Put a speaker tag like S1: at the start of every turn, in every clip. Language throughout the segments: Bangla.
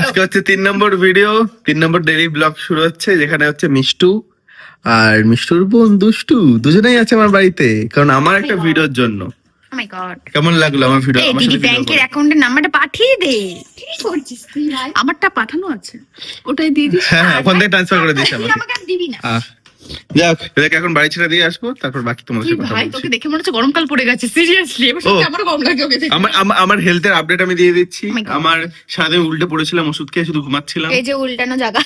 S1: আজকে হচ্ছে তিন নম্বর ভিডিও তিন নম্বর ডেলি ব্লগ শুরু হচ্ছে যেখানে হচ্ছে মিষ্টু আর মিষ্টুর বোন দুষ্টু। দুজনেই আছে আমার বাড়িতে কারণ আমার একটা ভিডিওর জন্য।
S2: ও মাই গড
S1: কেমন লাগল আমার ভিডিও আমার
S2: দিদি ব্যাংকের অ্যাকাউন্টের নাম্বারটা পাঠিয়ে দে। কি করছিস তুই আমারটা পাঠানো আছে। ওটাই দিয়ে দিস।
S1: হ্যাঁ হ্যাঁ ওখান থেকে ট্রান্সফার করে দিস আমাকে।
S2: দিবি না।
S1: যাক এদেরকে এখন বাড়ি ছেড়ে দিয়ে আসব তারপর বাকি তোমাদের সাথে কথা
S2: ভাই
S1: বলছি।
S2: তোকে দেখে মনে হচ্ছে গরমকাল পড়ে গেছে সিরিয়াসলি এবার
S1: ও।
S2: আমারও গরম লাগে ওকে দেখে?
S1: আমার আমার- আমার হেলথের আপডেট আমি দিয়ে দিচ্ছি।
S2: Oh my God.
S1: আমার সারাদিন উল্টে পড়েছিলাম ওষুধ খেয়ে শুধু ঘুমাচ্ছিলাম।
S2: এই যে উল্টানো জায়গা।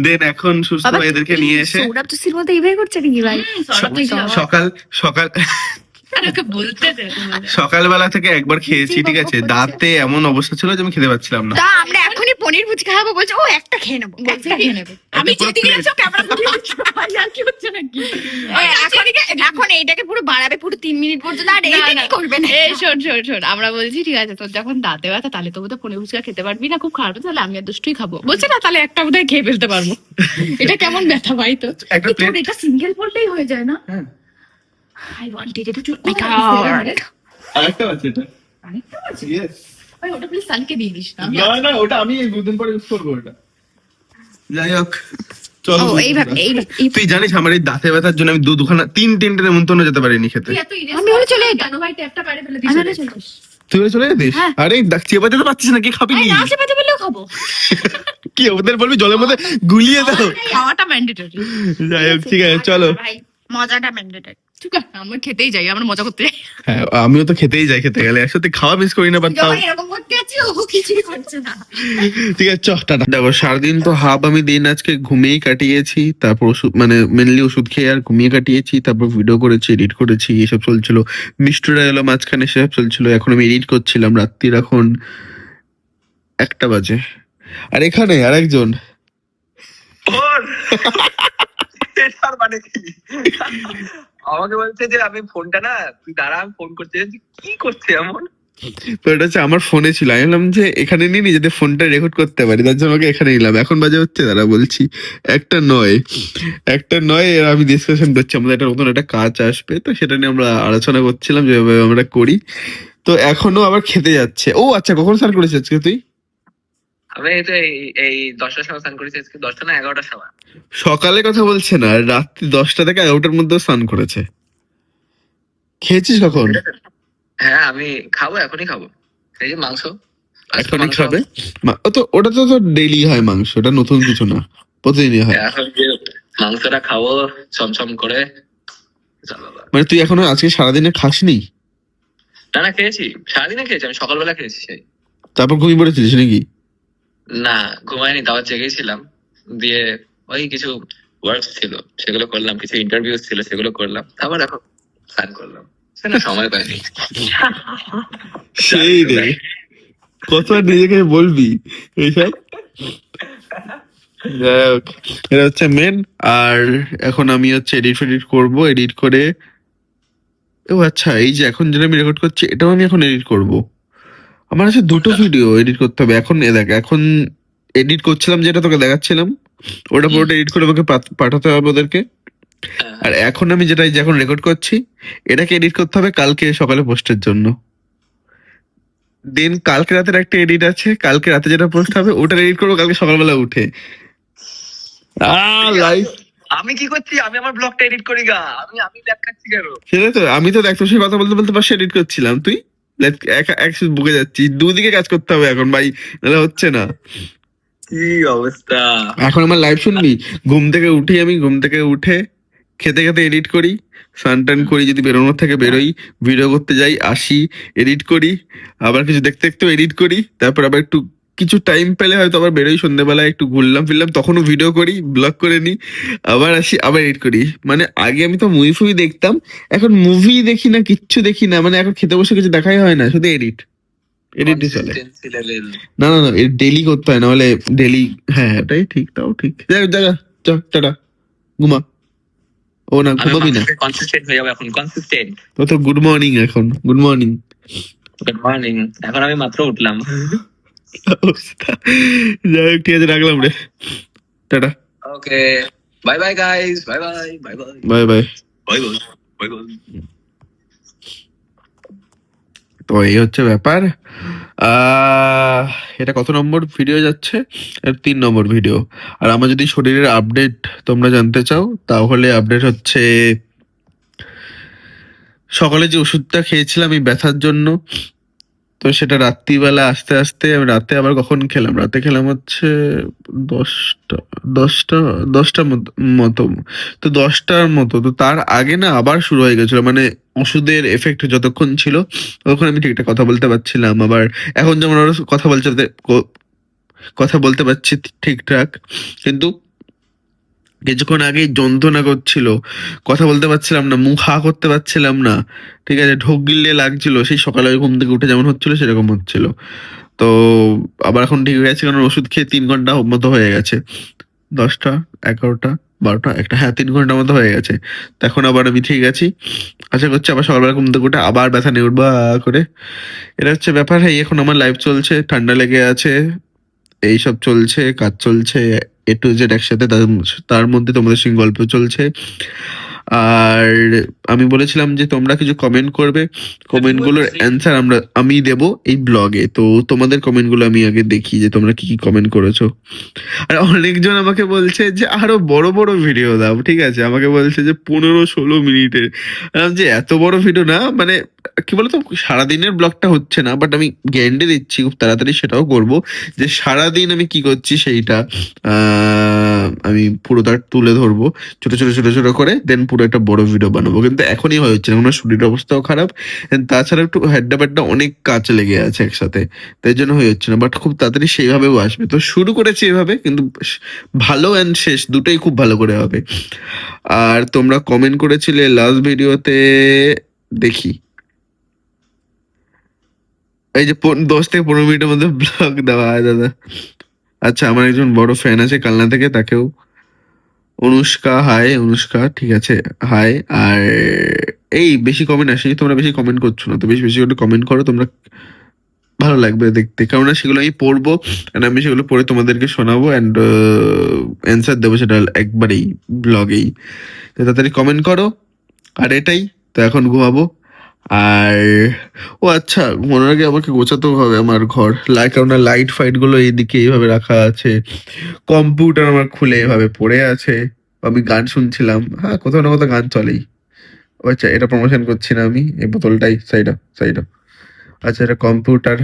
S1: দেন এখন সুস্থ
S2: বাবা,
S1: হয়ে এদেরকে নিয়ে এসে
S2: সৌরভ তো এইভাবে করছে নাকি ভাই?
S1: সকাল সকাল
S2: বলতে দে
S1: সকালবেলা থেকে একবার খেয়েছি ঠিক আছে? দাঁতে এমন অবস্থা ছিল যে আমি খেতে পাচ্ছিলাম না।
S2: তা আমরা পনির ভুজি খাব বলছে ও একটা খেয়ে নেব একটা খেয়ে নেব। আমি যেদিকে। গেছো ক্যামেরা ভাই আর কি হচ্ছে নাকি? এই, এখন এখন এইটাকে পুরো বাড়াবে পুরো তিন মিনিট পর্যন্ত আর এইটা করবে না।
S3: এই শোন শোন শোন আমরা বলছি ঠিক আছে তোর যখন দাঁতে ব্যথা তাহলে তো বোধহয় পনির ফুচকা খেতে পারবি না খুব খারাপ তাহলে আমি আর দুষ্টুই খাব। বলছে না তাহলে একটা বোধহয় খেয়ে ফেলতে পারব। এটা কেমন ব্যথা ভাই তো
S2: তোর এটা সিঙ্গেল পড়লেই হয়ে যায় না?
S1: হ্যাঁ।
S2: আই ওয়ান্ট ইট এটা তুই
S1: আরেকটা আছে এটা।
S2: আরেকটা আছে?
S1: Yes.
S2: ভাই ওটা প্লিজ সানকে দিয়ে দিস না।
S1: না না ওটা আমি দুদিন পরে ইউজ করব ওটা। যাই হোক তুই জানিস আমার এই দাঁতে ব্যথার জন্য আমি দু দুখানা তিন তিনটে নেমন্তন্ন যেতে পারিনি খেতে।
S2: আমি চলে।
S1: তুই চলে যেতিস?
S2: হ্যাঁ।
S1: আরে চেপাতে তো পাচ্ছিস না কি খাবি
S2: আরে না? চেপাতে পেলেও খাব।
S1: কি ওদের বলবি জলের মধ্যে গুলিয়ে দাও?
S3: খাওয়াটা ম্যান্ডেটরি
S1: যাই হোক ঠিক আছে চলো।
S2: মজাটা ম্যান্ডেটরি
S3: আমরা খেতেই যাই আমরা মজা করতে যাই।
S1: হ্যাঁ আমিও তো খেতেই যাই খেতে গেলে একসাথে খাওয়া মিস করি না পারতাম
S2: যখন এরকম করতে আছি ও কিছুই করছে না।
S1: ঠিক আছে চ টাটা। দেখো সারাদিন তো হাফ আমি দিন আজকে ঘুমিয়েই কাটিয়েছি তারপর ওষুধ মানে মেনলি ওষুধ খেয়ে আর ঘুমিয়ে কাটিয়েছি তারপর ভিডিও করেছি এডিট করেছি এসব চলছিল। মিষ্টুরা এলো মাঝখানে সেসব চলছিল এখন আমি এডিট করছিলাম রাত্রির এখন একটা বাজে। আর এখানে আরেকজন।
S4: মানে আমাকে বলছে যে, আমি ফোনটা না, তুই দাঁড়া, আমি ফোন করতে কি করছে এমন?
S1: তো এটা হচ্ছে আমার ফোনে ছিল। আমি বললাম যে, এখানে নিয়ে নিজেদের ফোনটা রেকর্ড করতে পারি। তার জন্য আমাকে এখানে নিলাম। এখন বাজে হচ্ছে, দাঁড়া বলছি, একটা নয়। একটা নয় এর আমি ডিসকাশন করছি, আমাদের একটা নতুন একটা কাজ আসবে। তো সেটা নিয়ে আমরা আলোচনা করছিলাম, যেভাবে আমরা করি। তো এখনও আবার খেতে যাচ্ছে। ও আচ্ছা কখন স্নান করেছিস আজকে তুই?
S4: আমি এই তো এই দশটার সময় স্নান করেছি আজকে দশটা না এগারোটার সময়।
S1: সকালে কথা বলছে না রাত্রি দশটা থেকে এগারোটার মধ্যে স্নান করেছে। খেয়েছিস কখন?
S4: হ্যাঁ আমি খাব এখনই খাব। এই যে মাংস। আজকে
S1: এখনই খাবে? ও তো ওটা তো তো ডেইলি হয় মাংস ওটা নতুন কিছু না প্রতিদিনই হয়।
S4: এখন যে মাংসটা খাব চমচম করে
S1: মানে তুই এখনও আজকে সারাদিনে খাসনি?
S4: না না খেয়েছি সারাদিনে খেয়েছি আমি সকালবেলা খেয়েছি সেই।
S1: তারপর ঘুমিয়ে পড়েছিলিস নাকি?
S4: না ঘুমাইনি তাও জেগেছিলাম। দিয়ে ওই কিছু ওয়ার্ক ছিল, সেগুলো করলাম, কিছু ইন্টারভিউ ছিল, সেগুলো করলাম। তারপর এখন স্নান করলাম। সময় পাইনি।
S1: সেই রে। কত নিজেকে বলবি, এইসব। এটা হচ্ছে মেন আর এখন আমি হচ্ছে এডিট ফেডিট করব এডিট করে ও আচ্ছা এই যে এখন যেটা আমি রেকর্ড করছি, এটাও আমি এখন এডিট করব। আমার আছে দুটো ভিডিও এডিট করতে হবে। এখন এ দেখ এখন এডিট করছিলাম যেটা তোকে দেখাচ্ছিলাম ওটা পুরোটা এডিট করে আমাকে পাঠাতে হবে ওদেরকে। আর এখন আমি যেটা যে এখন রেকর্ড করছি এটাকে এডিট করতে হবে কালকে সকালে পোস্টের জন্য। দেন কালকে রাতের একটা এডিট আছে কালকে রাতে যেটা পোস্ট হবে ওটা এডিট করব কালকে সকালবেলা উঠে। লাইফ
S4: আমি কি করছি? আমি আমার ব্লগটা এডিট করি গা। আমি আমি দেখাচ্ছি কেন?
S1: সেটাই তো আমি তো দেখ তোর সাথে কথা বলতে বলতে পাশে এডিট করছিলাম। তুই? দেখ, এক- এক বুকে যাচ্ছি। দুদিকে কাজ করতে হবে এখন ভাই নাহলে হচ্ছে না।
S4: কি অবস্থা?
S1: এখন আমার লাইভ শুনবি? ঘুম থেকে উঠি আমি ঘুম থেকে উঠে খেতে খেতে এডিট করি স্নান টান করি যদি বেরোনোর থেকে বেরোই ভিডিও করতে যাই আসি এডিট করি আবার কিছু দেখতে দেখতেও এডিট করি তারপর আবার একটু কিছু টাইম পেলে হয়তো আবার বেরোই সন্ধ্যেবেলায় একটু ঘুরলাম ফিরলাম তখনও ভিডিও করি ব্লগ করে নিই আবার আসি আবার এডিট করি। মানে আগে আমি তো মুভি ফুভি দেখতাম এখন মুভি দেখি না কিচ্ছু দেখি না মানে এখন খেতে বসে কিছু দেখাই হয় না শুধু এডিট এডিটই চলে। না না না ডেলি করতে হয় না হলে ডেলি হ্যাঁ এটাই ঠিক তাও ঠিক। যাই জায়গা চ টাটা ঘুমা। ও না ঘুমাবি না।
S4: কনসিস্টেন্ট হয়ে যাব এখন কনসিস্টেন্ট
S1: তো গুড মর্নিং এখন গুড মর্নিং
S4: গুড মর্নিং এখন আমি মাত্র উঠলাম।
S1: যাই হোক ঠিক আছে রাখলাম রে। Tata.
S4: Okay bye bye guys bye bye bye bye
S1: bye bye
S4: bye bye bye bye
S1: তো এই হচ্ছে ব্যাপার। আহ, এটা কত নম্বর ভিডিও যাচ্ছে? তিন নম্বর ভিডিও আর আমার যদি শরীরের আপডেট তোমরা জানতে চাও তাহলে আপডেট হচ্ছে সকালে যে ওষুধটা খেয়েছিলাম এই ব্যথার জন্য তো সেটা রাত্রিবেলা আস্তে আস্তে রাতে আবার কখন খেলাম? রাতে খেলাম হচ্ছে দশটা দশটা দশটার মতো তো দশটার মতো। তো তার আগে না আবার শুরু হয়ে গেছিল। মানে ওষুধের এফেক্ট যতক্ষণ ছিল তখন আমি ঠিকঠাক কথা বলতে পারছিলাম। আবার এখন যেমন কথা বলতে কথা বলতে পারছি ঠিকঠাক। কিন্তু কিছুক্ষণ আগে যন্ত্রণা করছিল, কথা বলতে পারছিলাম না, মুখ হা করতে পারছিলাম না, ঠিক আছে, ঢোক গিললে লাগছিল, সেই সকালে ঘুম থেকে উঠে যেমন হচ্ছিল, সেরকম হচ্ছিল। তো আবার এখন ঠিক হয়ে গেছে, কারণ ওষুধ খেয়ে তিন ঘণ্টা মতো হয়ে গেছে। দশটা, এগারোটা, বারোটা, একটা হ্যাঁ তিন ঘণ্টা মতো হয়ে গেছে। তো এখন আবার আমি ঠিক আছি। আশা করছি আবার সকালবেলা ঘুম থেকে উঠে আবার ব্যথা নিয়ে উঠবা করে। এটা হচ্ছে ব্যাপার এই এখন আমার লাইফ চলছে, ঠান্ডা লেগে আছে, এই সব চলছে, কাজ চলছে এ টু জেড একসাথে তার- মধ্যে তোমাদের সঙ্গে গল্প চলছে। আর আমি বলেছিলাম যে তোমরা কিছু কমেন্ট করবে। কমেন্টগুলোর অ্যান্সার আমরা আমি দেব এই ব্লগে তো তোমাদের কমেন্টগুলো আমি আগে দেখি যে তোমরা কি কি কমেন্ট করেছ। আর অনেকজন আমাকে বলছে যে আরও বড় বড় ভিডিও দাও। ঠিক আছে? আমাকে বলছে যে পনেরো ষোলো মিনিটের। যে এত বড় ভিডিও না? মানে কি বলতো সারাদিনের ব্লগটা হচ্ছে না বাট আমি গ্যান্ডে দিচ্ছি খুব তাড়াতাড়ি সেটাও করব যে সারাদিন আমি কি করছি সেইটা আহ, আমি পুরোটা তুলে ধরবো ছোট ছোট ছোট ছোট করে দেন পুরো একটা বড় ভিডিও বানাবো। কিন্তু এখনই হয়ে হচ্ছে না আমার শরীরের অবস্থাও খারাপ। তাছাড়া একটু হেড্ডা ব্যাড্ডা অনেক কাজ লেগে আছে একসাথে। তাই জন্য হয়ে হচ্ছে না বাট খুব তাড়াতাড়ি সেইভাবেও আসবে। তো শুরু করেছি এভাবে, কিন্তু ভালো অ্যান্ড শেষ, দুটোই খুব ভালো করে হবে। আর তোমরা কমেন্ট করেছিলে লাস্ট ভিডিওতে দেখি। এই যে দশ থেকে পনেরো মিনিটের মধ্যে ব্লগ দেওয়া হয়, দাদা। আচ্ছা আমার একজন বড় ফ্যান আছে, কালনা থেকে, তাকেও অনুষ্কা হাই অনুষ্কা, ঠিক আছে হাই আর এই বেশি কমেন্ট আসেনি, তোমরা বেশি কমেন্ট করছ না, তো বেশি বেশি করে কমেন্ট করো, তোমরা ভালো লাগবে দেখতে কারণ সেগুলো আমি পড়ব অ্যান্ড আমি সেগুলো পড়ে তোমাদেরকে শোনাবো অ্যান্ড অ্যান্সার দেবো সেটা একবারেই ব্লগেই তো তাড়াতাড়ি কমেন্ট করো, আর এটাই, তো এখন ঘুমাবো। আর, ও আচ্ছা মনে আগে আমাকে গোছাতেও হবে আমার ঘর। লাইট কারণ লাইট ফাইটগুলো এইদিকে এইভাবে রাখা আছে। কম্পিউটার আমার খুলে এভাবে পড়ে আছে। আমি গান শুনছিলাম। হ্যাঁ কোথাও না কোথাও গান চলেই। আচ্ছা এটা প্রমোশন করছি না আমি। এই বোতলটাই সাইড সাইড আচ্ছা এটা কম্পিউটার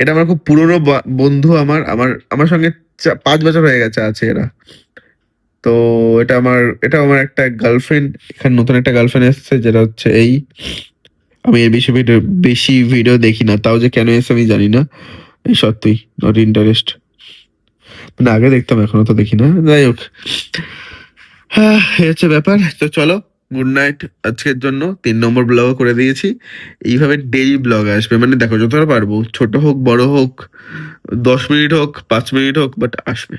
S1: এটা আমার খুব পুরনো বন্ধু আমার। আমার আমার সঙ্গে পাঁচ বছর হয়ে গেছে, আছে এরা। তো এটা আমার এটা আমার একটা গার্লফ্রেন্ড এখানে নতুন একটা গার্লফ্রেন্ড এসেছে, যেটা হচ্ছে এই। আমি এর ভিডিও বেশি ভিডিও দেখি না, তাও যে কেন এসে আমি জানি না। এই সত্যি নট ইন্টারেস্ট মানে আগে দেখতাম, এখনও তো দেখি না। যাই হোক। হ্যাঁ হচ্ছে ব্যাপার। তো চলো গুড নাইট আজকের জন্য, তিন নম্বর ব্লগ করে দিয়েছি। এইভাবে ডেইলি ব্লগ আসবে। মানে দেখো, যতটা পারব, ছোট হোক, বড় হোক, দশ মিনিট হোক, পাঁচ মিনিট হোক বাট আসবে।